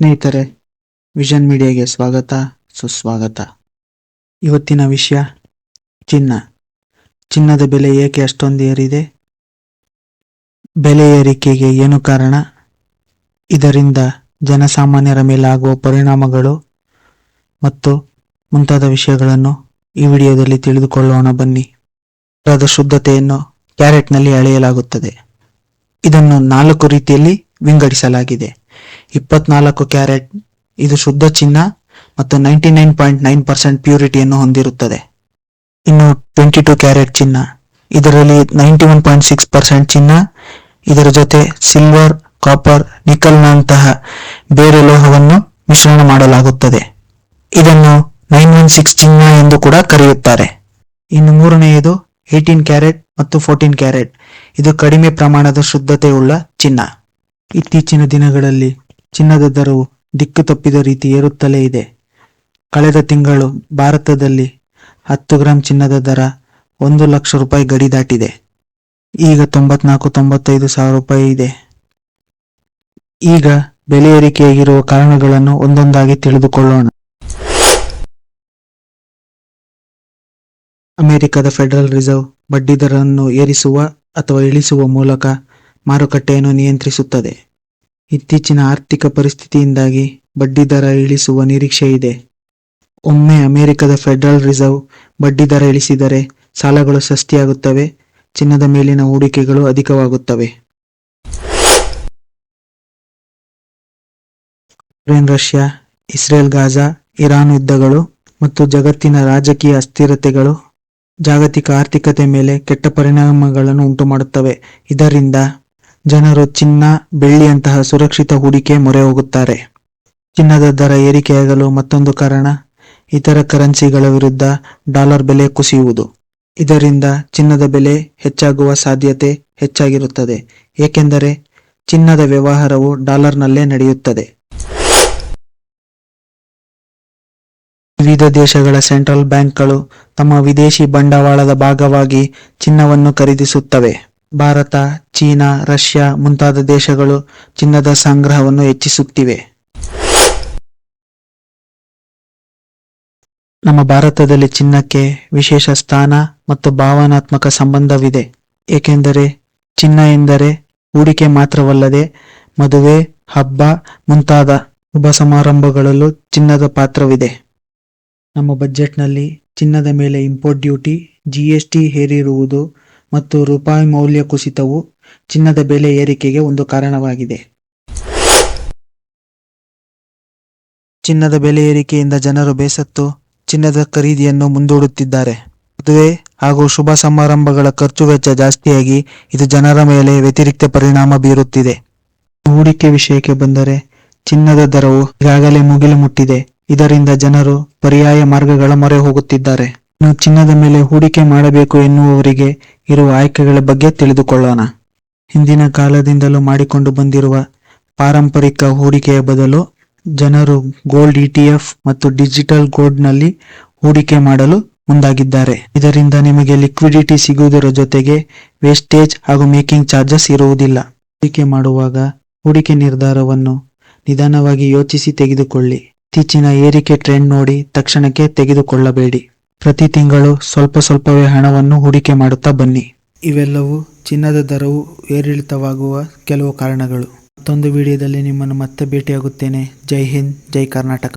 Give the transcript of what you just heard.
ಸ್ನೇಹಿತರೆ, ವಿಷನ್ ಮೀಡಿಯಾಗೆ ಸ್ವಾಗತ, ಸುಸ್ವಾಗತ. ಇವತ್ತಿನ ವಿಷಯ, ಚಿನ್ನ. ಚಿನ್ನದ ಬೆಲೆ ಏಕೆ ಅಷ್ಟೊಂದು ಏರಿದೆ? ಬೆಲೆ ಏರಿಕೆಗೆ ಏನು ಕಾರಣ? ಇದರಿಂದ ಜನಸಾಮಾನ್ಯರ ಮೇಲೆ ಆಗುವ ಪರಿಣಾಮಗಳು ಮತ್ತು ಮುಂತಾದ ವಿಷಯಗಳನ್ನು ಈ ವಿಡಿಯೋದಲ್ಲಿ ತಿಳಿದುಕೊಳ್ಳೋಣ ಬನ್ನಿ. ಅದರ ಶುದ್ಧತೆಯನ್ನು ಕ್ಯಾರೆಟ್ನಲ್ಲಿ ಅಳೆಯಲಾಗುತ್ತದೆ. ಇದನ್ನು ನಾಲ್ಕು ರೀತಿಯಲ್ಲಿ ವಿಂಗಡಿಸಲಾಗಿದೆ. ಇಪ್ಪತ್ನಾಲ್ಕು ಕ್ಯಾರೆಟ್. ಇದು ಶುದ್ಧ ಚಿನ್ನ ಮತ್ತು ninety nine point nine percent ಪ್ಯೂರಿಟಿಯನ್ನು ಹೊಂದಿರುತ್ತದೆ. ಇನ್ನು ಟ್ವೆಂಟಿ ಟು ಕ್ಯಾರೆಟ್ ಚಿನ್ನ. ಇದರಲ್ಲಿ ninety one point six percent ಚಿನ್ನ. ಇದರ ಜೊತೆ ಸಿಲ್ವರ್, ಕಾಪರ್, ನಿಕಲ್ನಂತಹ ಬೇರೆ ಲೋಹವನ್ನು ಮಿಶ್ರಣ ಮಾಡಲಾಗುತ್ತದೆ. ಇದನ್ನು ನೈನ್ ಒನ್ ಸಿಕ್ಸ್ ಚಿನ್ನ ಎಂದು ಕೂಡ ಕರೆಯುತ್ತಾರೆ. ಇನ್ನು ಮೂರನೆಯದು ಏಯ್ಟೀನ್ ಕ್ಯಾರೆಟ್ ಮತ್ತು ಫೋರ್ಟೀನ್ ಕ್ಯಾರೆಟ್. ಇದು ಕಡಿಮೆ ಪ್ರಮಾಣದ ಶುದ್ಧತೆಯುಳ್ಳ ಚಿನ್ನ. ಇತ್ತೀಚಿನ ದಿನಗಳಲ್ಲಿ ಚಿನ್ನದ ದರವು ದಿಕ್ಕು ತಪ್ಪಿದ ರೀತಿ ಏರುತ್ತಲೇ ಇದೆ. ಕಳೆದ ತಿಂಗಳು ಭಾರತದಲ್ಲಿ ಹತ್ತು ಗ್ರಾಂ ಚಿನ್ನದ ದರ ಒಂದು ಲಕ್ಷ ರೂಪಾಯಿ ಗಡಿ ದಾಟಿದೆ. ಈಗ ತೊಂಬತ್ನಾಲ್ಕು, ತೊಂಬತ್ತೈದು ಸಾವಿರ ರೂಪಾಯಿ ಇದೆ. ಈಗ ಬೆಲೆ ಏರಿಕೆಯಾಗಿರುವ ಕಾರಣಗಳನ್ನು ಒಂದೊಂದಾಗಿ ತಿಳಿದುಕೊಳ್ಳೋಣ. ಅಮೆರಿಕದ ಫೆಡರಲ್ ರಿಸರ್ವ್ ಬಡ್ಡಿದರವನ್ನು ಏರಿಸುವ ಅಥವಾ ಇಳಿಸುವ ಮೂಲಕ ಮಾರುಕಟ್ಟೆಯನ್ನು ನಿಯಂತ್ರಿಸುತ್ತದೆ. ಇತ್ತೀಚಿನ ಆರ್ಥಿಕ ಪರಿಸ್ಥಿತಿಯಿಂದಾಗಿ ಬಡ್ಡಿದರ ಇಳಿಸುವ ನಿರೀಕ್ಷೆ ಇದೆ. ಒಮ್ಮೆ ಅಮೆರಿಕದ ಫೆಡರಲ್ ರಿಸರ್ವ್ ಬಡ್ಡಿದರ ಇಳಿಸಿದರೆ ಸಾಲಗಳು ಸಸ್ತಿಯಾಗುತ್ತವೆ, ಚಿನ್ನದ ಮೇಲಿನ ಹೂಡಿಕೆಗಳು ಅಧಿಕವಾಗುತ್ತವೆ. Ukraine, Russia, Israel, Gaza, Iran ಯುದ್ಧಗಳು ಮತ್ತು ಜಗತ್ತಿನ ರಾಜಕೀಯ ಅಸ್ಥಿರತೆಗಳು ಜಾಗತಿಕ ಆರ್ಥಿಕತೆ ಮೇಲೆ ಕೆಟ್ಟ ಪರಿಣಾಮಗಳನ್ನು ಉಂಟುಮಾಡುತ್ತವೆ. ಇದರಿಂದ ಜನರು ಚಿನ್ನ, ಬೆಳ್ಳಿಯಂತಹ ಸುರಕ್ಷಿತ ಹೂಡಿಕೆ ಮೊರೆ ಹೋಗುತ್ತಾರೆ ಚಿನ್ನದ ದರ ಏರಿಕೆಯಾಗಲು ಮತ್ತೊಂದು ಕಾರಣ, ಇತರ ಕರೆನ್ಸಿಗಳ ವಿರುದ್ಧ ಡಾಲರ್ ಬೆಲೆ ಕುಸಿಯುವುದು. ಇದರಿಂದ ಚಿನ್ನದ ಬೆಲೆ ಹೆಚ್ಚಾಗುವ ಸಾಧ್ಯತೆ ಹೆಚ್ಚಾಗಿರುತ್ತದೆ, ಏಕೆಂದರೆ ಚಿನ್ನದ ವ್ಯವಹಾರವು ಡಾಲರ್ನಲ್ಲೇ ನಡೆಯುತ್ತದೆ. ವಿವಿಧ ದೇಶಗಳ ಸೆಂಟ್ರಲ್ ಬ್ಯಾಂಕ್ಗಳು ತಮ್ಮ ವಿದೇಶಿ ಬಂಡವಾಳದ ಭಾಗವಾಗಿ ಚಿನ್ನವನ್ನು ಖರೀದಿಸುತ್ತವೆ. ಭಾರತ, ಚೀನಾ, ರಷ್ಯಾ ಮುಂತಾದ ದೇಶಗಳು ಚಿನ್ನದ ಸಂಗ್ರಹವನ್ನು ಹೆಚ್ಚಿಸುತ್ತಿವೆ. ನಮ್ಮ ಭಾರತದಲ್ಲಿ ಚಿನ್ನಕ್ಕೆ ವಿಶೇಷ ಸ್ಥಾನ ಮತ್ತು ಭಾವನಾತ್ಮಕ ಸಂಬಂಧವಿದೆ. ಏಕೆಂದರೆ ಚಿನ್ನ ಎಂದರೆ ಹೂಡಿಕೆ ಮಾತ್ರವಲ್ಲದೆ ಮದುವೆ, ಹಬ್ಬ ಮುಂತಾದ ಉಪ ಸಮಾರಂಭಗಳಲ್ಲೂ ಚಿನ್ನದ ಪಾತ್ರವಿದೆ. ನಮ್ಮ ಬಜೆಟ್ನಲ್ಲಿ ಚಿನ್ನದ ಮೇಲೆ ಇಂಪೋರ್ಟ್ ಡ್ಯೂಟಿ ಜಿಎಸ್ಟಿ ಹೇರಿರುವುದು ಮತ್ತು ರೂಪಾಯಿ ಮೌಲ್ಯ ಕುಸಿತವು ಚಿನ್ನದ ಬೆಲೆ ಏರಿಕೆಗೆ ಒಂದು ಕಾರಣವಾಗಿದೆ. ಚಿನ್ನದ ಬೆಲೆ ಏರಿಕೆಯಿಂದ ಜನರು ಬೇಸತ್ತು ಚಿನ್ನದ ಖರೀದಿಯನ್ನು ಮುಂದೂಡುತ್ತಿದ್ದಾರೆ. ಮದುವೆ ಹಾಗೂ ಶುಭ ಸಮಾರಂಭಗಳ ಖರ್ಚು ವೆಚ್ಚ ಜಾಸ್ತಿಯಾಗಿ ಇದು ಜನರ ಮೇಲೆ ವ್ಯತಿರಿಕ್ತ ಪರಿಣಾಮ ಬೀರುತ್ತಿದೆ. ಹೂಡಿಕೆ ವಿಷಯಕ್ಕೆ ಬಂದರೆ ಚಿನ್ನದ ದರವು ಈಗಾಗಲೇ ಮುಗಿಲು ಮುಟ್ಟಿದೆ. ಇದರಿಂದ ಜನರು ಪರ್ಯಾಯ ಮಾರ್ಗಗಳ ಮೊರೆ ಹೋಗುತ್ತಿದ್ದಾರೆ. ಇನ್ನು ಚಿನ್ನದ ಮೇಲೆ ಹೂಡಿಕೆ ಮಾಡಬೇಕು ಎನ್ನುವವರಿಗೆ ಇರುವ ಆಯ್ಕೆಗಳ ಬಗ್ಗೆ ತಿಳಿದುಕೊಳ್ಳೋಣ. ಹಿಂದಿನ ಕಾಲದಿಂದಲೂ ಮಾಡಿಕೊಂಡು ಬಂದಿರುವ ಪಾರಂಪರಿಕ ಹೂಡಿಕೆಯ ಬದಲು ಜನರು ಗೋಲ್ಡ್ ಇಟಿಎಫ್ ಮತ್ತು ಡಿಜಿಟಲ್ ಗೋಲ್ಡ್ನಲ್ಲಿ ಹೂಡಿಕೆ ಮಾಡಲು ಮುಂದಾಗಿದ್ದಾರೆ. ಇದರಿಂದ ನಿಮಗೆ ಲಿಕ್ವಿಡಿಟಿ ಸಿಗುವುದರ ಜೊತೆಗೆ ವೇಸ್ಟೇಜ್ ಹಾಗೂ ಮೇಕಿಂಗ್ ಚಾರ್ಜಸ್ ಇರುವುದಿಲ್ಲ. ಹೂಡಿಕೆ ಮಾಡುವಾಗ ಹೂಡಿಕೆ ನಿರ್ಧಾರವನ್ನು ನಿಧಾನವಾಗಿ ಯೋಚಿಸಿ ತೆಗೆದುಕೊಳ್ಳಿ. ಇತ್ತೀಚಿನ ಏರಿಕೆ ಟ್ರೆಂಡ್ ನೋಡಿ ತಕ್ಷಣಕ್ಕೆ ತೆಗೆದುಕೊಳ್ಳಬೇಡಿ. ಪ್ರತಿ ತಿಂಗಳು ಸ್ವಲ್ಪ ಸ್ವಲ್ಪವೇ ಹಣವನ್ನು ಹೂಡಿಕೆ ಮಾಡುತ್ತಾ ಬನ್ನಿ. ಇವೆಲ್ಲವೂ ಚಿನ್ನದ ದರವು ಏರಿಳಿತವಾಗುವ ಕೆಲವು ಕಾರಣಗಳು. ಮತ್ತೊಂದು ವಿಡಿಯೋದಲ್ಲಿ ನಿಮ್ಮನ್ನು ಮತ್ತೆ ಭೇಟಿಯಾಗುತ್ತೇನೆ. ಜೈ ಹಿಂದ್, ಜೈ ಕರ್ನಾಟಕ.